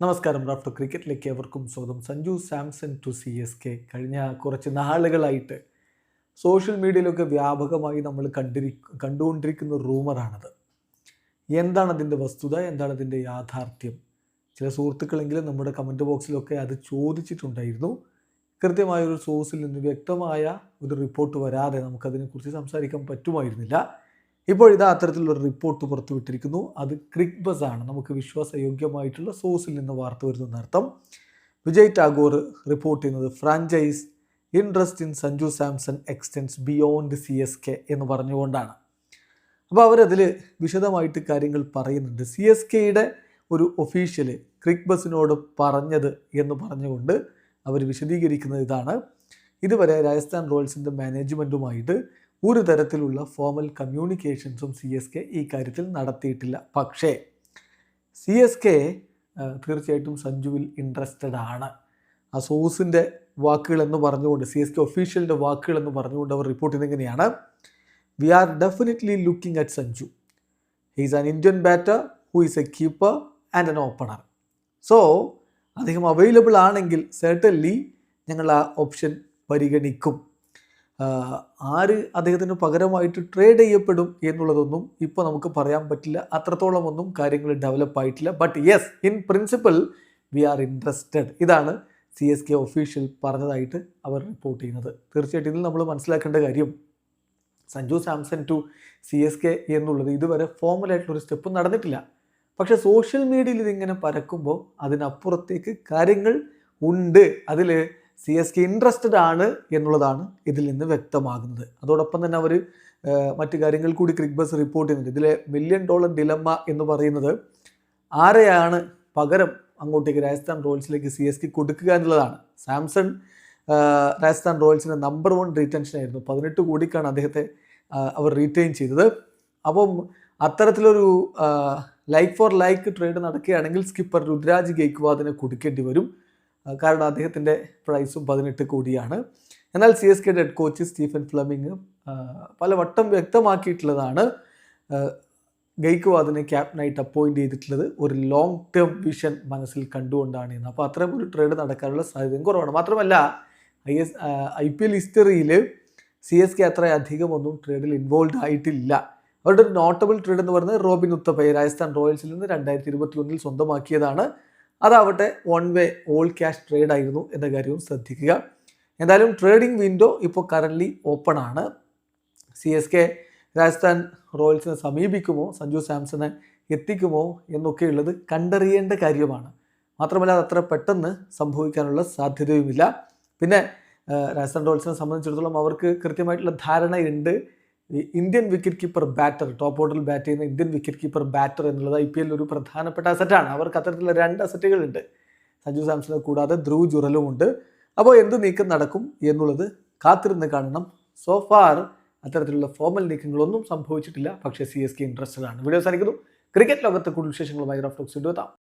നമസ്കാരം. റാഫ്റ്റർ ക്രിക്കറ്റിലേക്ക് എവർക്കും സ്വാഗതം. Sanju Samson to C S K. കഴിഞ്ഞ കുറച്ച് നാളുകളായിട്ട് സോഷ്യൽ മീഡിയയിലൊക്കെ വ്യാപകമായി നമ്മൾ കണ്ടിരി കണ്ടുകൊണ്ടിരിക്കുന്ന റൂമറാണത്. എന്താണ് അതിന്റെ വസ്തുത? എന്താണ് അതിന്റെ യാഥാർത്ഥ്യം? ചില സുഹൃത്തുക്കളെങ്കിലും നമ്മുടെ കമന്റ് ബോക്സിലൊക്കെ അത് ചോദിച്ചിട്ടുണ്ടായിരുന്നു. കൃത്യമായ ഒരു സോഴ്സിൽ നിന്ന് വ്യക്തമായ ഒരു റിപ്പോർട്ട് വരാതെ നമുക്കതിനെക്കുറിച്ച് സംസാരിക്കാൻ പറ്റുമായിരുന്നില്ല. ഇപ്പോൾ ഇതാ അത്തരത്തിലുള്ള റിപ്പോർട്ട് പുറത്തുവിട്ടിരിക്കുന്നു അത് ക്രിക് ബസ് ആണ്. നമുക്ക് വിശ്വാസയോഗ്യമായിട്ടുള്ള സോഴ്സിൽ നിന്ന് വാർത്ത വരുന്ന അർത്ഥം. വിജയ് ടാഗോർ റിപ്പോർട്ട് ചെയ്യുന്നത് franchise interest in Sanju Samson extends beyond C S K എന്ന് പറഞ്ഞുകൊണ്ടാണ്. അപ്പോൾ അവരതിൽ വിശദമായിട്ട് കാര്യങ്ങൾ പറയുന്നുണ്ട്. സി എസ് കെയുടെ ഒരു ഒഫീഷ്യൽ ക്രിക് ബസിനോട് പറഞ്ഞത് എന്ന് പറഞ്ഞുകൊണ്ട് അവർ വിശദീകരിക്കുന്നത് ഇതാണ്. ഇതുവരെ രാജസ്ഥാൻ റോയൽസിന്റെ മാനേജ്മെന്റുമായിട്ട് ഒരു തരത്തിലുള്ള ഫോമൽ കമ്മ്യൂണിക്കേഷൻസും സി എസ് കെ ഈ കാര്യത്തിൽ നടത്തിയിട്ടില്ല. പക്ഷേ സി എസ് കെ തീർച്ചയായിട്ടും സഞ്ജുവിൽ ഇൻട്രസ്റ്റഡ് ആണ്. ആ സോഴ്സിന്റെ വാക്കുകൾ എന്ന് പറഞ്ഞുകൊണ്ട് സി എസ് കെ ഒഫീഷ്യലിന്റെ വാക്കുകൾ എന്ന് പറഞ്ഞുകൊണ്ട് അവർ report ചെയ്തെങ്ങനെയാണ് we are definitely looking at Sanju he's an Indian batter who is a keeper and an opener so അദ്ദേഹം അവൈലബിൾ ആണെങ്കിൽ സെർട്ടൻലി ഞങ്ങൾ ആ ഓപ്ഷൻ പരിഗണിക്കും. ആര് അദ്ദേഹത്തിന് പകരമായിട്ട് ട്രേഡ് ചെയ്യപ്പെടും എന്നുള്ളതൊന്നും ഇപ്പോൾ നമുക്ക് പറയാൻ പറ്റില്ല. അത്രത്തോളം ഒന്നും കാര്യങ്ങൾ ഡെവലപ്പ് ആയിട്ടില്ല. But yes in principle we are interested ഇതാണ് സി എസ് കെ ഒഫീഷ്യൽ പറഞ്ഞതായിട്ട് അവർ റിപ്പോർട്ട് ചെയ്യുന്നത്. തീർച്ചയായിട്ടും ഇതിൽ നമ്മൾ മനസ്സിലാക്കേണ്ട കാര്യം Sanju Samson to C S K എന്നുള്ളത് ഇതുവരെ ഫോമലായിട്ടുള്ളൊരു സ്റ്റെപ്പ് നടന്നിട്ടില്ല. പക്ഷേ സോഷ്യൽ മീഡിയയിൽ ഇതിങ്ങനെ പരക്കുമ്പോൾ അതിനപ്പുറത്തേക്ക് കാര്യങ്ങൾ ഉണ്ട്. അതിൽ സി എസ് കെ ഇൻട്രസ്റ്റഡ് ആണ് എന്നുള്ളതാണ് ഇതിൽ നിന്ന് വ്യക്തമാകുന്നത്. അതോടൊപ്പം തന്നെ അവർ മറ്റു കാര്യങ്ങൾ കൂടി ക്രിക് ബസ് റിപ്പോർട്ട് ചെയ്യുന്നുണ്ട്. ഇതിലെ മില്യൺ ഡോളർ ഡിലമ്മ എന്ന് പറയുന്നത് ആരെയാണ് പകരം അങ്ങോട്ടേക്ക് രാജസ്ഥാൻ റോയൽസിലേക്ക് സി എസ് കെ കൊടുക്കുക എന്നുള്ളതാണ്. സാംസൺ രാജസ്ഥാൻ റോയൽസിന്റെ നമ്പർ വൺ റീറ്റൻഷൻ ആയിരുന്നു. പതിനെട്ട് കോടിക്കാണ് അദ്ദേഹത്തെ അവർ റീറ്റെയിൻ ചെയ്തത്. അപ്പം അത്തരത്തിലൊരു ലൈക്ക് ഫോർ ലൈക്ക് ട്രേഡ് നടക്കുകയാണെങ്കിൽ സ്കിപ്പർ രുദ്രാജ് ഗെയ്ക്വാദിനെ കൊടുക്കേണ്ടി വരും. കാരണം അദ്ദേഹത്തിന്റെ പ്രൈസും പതിനെട്ട് കോടിയാണ്. എന്നാൽ C S K head coach Stephen Fleming പലവട്ടം വ്യക്തമാക്കിയിട്ടുള്ളതാണ് ഗെയ്ക്വാദിനെ ക്യാപ്റ്റനായിട്ട് അപ്പോയിന്റ് ചെയ്തിട്ടുള്ളത് ഒരു ലോങ് ടേം വിഷൻ മനസ്സിൽ കണ്ടുകൊണ്ടാണ് ഇന്ന് അപ്പോൾ അത്തരം ഒരു ട്രേഡ് നടക്കാനുള്ള സാധ്യതയും കുറവാണ്. മാത്രമല്ല I S I P L ഹിസ്റ്ററിയിൽ സി എസ് കെ അത്ര അധികമൊന്നും ട്രേഡിൽ ഇൻവോൾവ് ആയിട്ടില്ല. അവരുടെ ഒരു നോട്ടബിൾ ട്രേഡ് എന്ന് പറയുന്നത് റോബിൻ ഉത്തപ്പയ രാജസ്ഥാൻ റോയൽസിൽ നിന്ന് രണ്ടായിരത്തി ഇരുപത്തി ഒന്നിൽ സ്വന്തമാക്കിയതാണ്. അതാവട്ടെ one way all cash trade ആയിരുന്നു എന്ന കാര്യവും ശ്രദ്ധിക്കുക. എന്തായാലും ട്രേഡിംഗ് വിൻഡോ ഇപ്പോൾ കറന്റ്ലി ഓപ്പൺ ആണ്. സി എസ് കെ രാജസ്ഥാൻ റോയൽസിനെ സമീപിക്കുമോ? സഞ്ജു സാംസണെ എത്തിക്കുമോ? എന്നൊക്കെയുള്ളത് കണ്ടറിയേണ്ട കാര്യമാണ്. മാത്രമല്ല അത് അത്ര പെട്ടെന്ന് സംഭവിക്കാനുള്ള സാധ്യതയുമില്ല. പിന്നെ രാജസ്ഥാൻ റോയൽസിനെ സംബന്ധിച്ചിടത്തോളം അവർക്ക് കൃത്യമായിട്ടുള്ള ധാരണയുണ്ട്. ഈ Indian wicket keeper batter top ഓർഡറിൽ ബാറ്റ് ചെയ്യുന്ന ഇന്ത്യൻ വിക്കറ്റ് കീപ്പർ ബാറ്റർ എന്നുള്ളത് ഐ പി എല്ലിൽ ഒരു പ്രധാനപ്പെട്ട അസറ്റാണ് അവർക്ക് അത്തരത്തിലുള്ള രണ്ട് അസറ്റുകളുണ്ട് സഞ്ജു സാംസണെ കൂടാതെ ധ്രുവ് ജുറലും ഉണ്ട്. അപ്പോൾ എന്ത് നീക്കം നടക്കും എന്നുള്ളത് കാത്തിരുന്ന് കാണണം. സോ ഫാർ അത്തരത്തിലുള്ള ഫോമൽ നീക്കങ്ങളൊന്നും സംഭവിച്ചിട്ടില്ല. പക്ഷേ സി എസ് കെ ഇൻട്രസ്റ്റഡ് ആണ്. വീഡിയോ സാധിക്കുന്നു ക്രിക്കറ്റ് ലോകത്തെ കൂടുതൽ വിശേഷങ്ങളുമായി റഫ്ലോക്സ് എത്താം.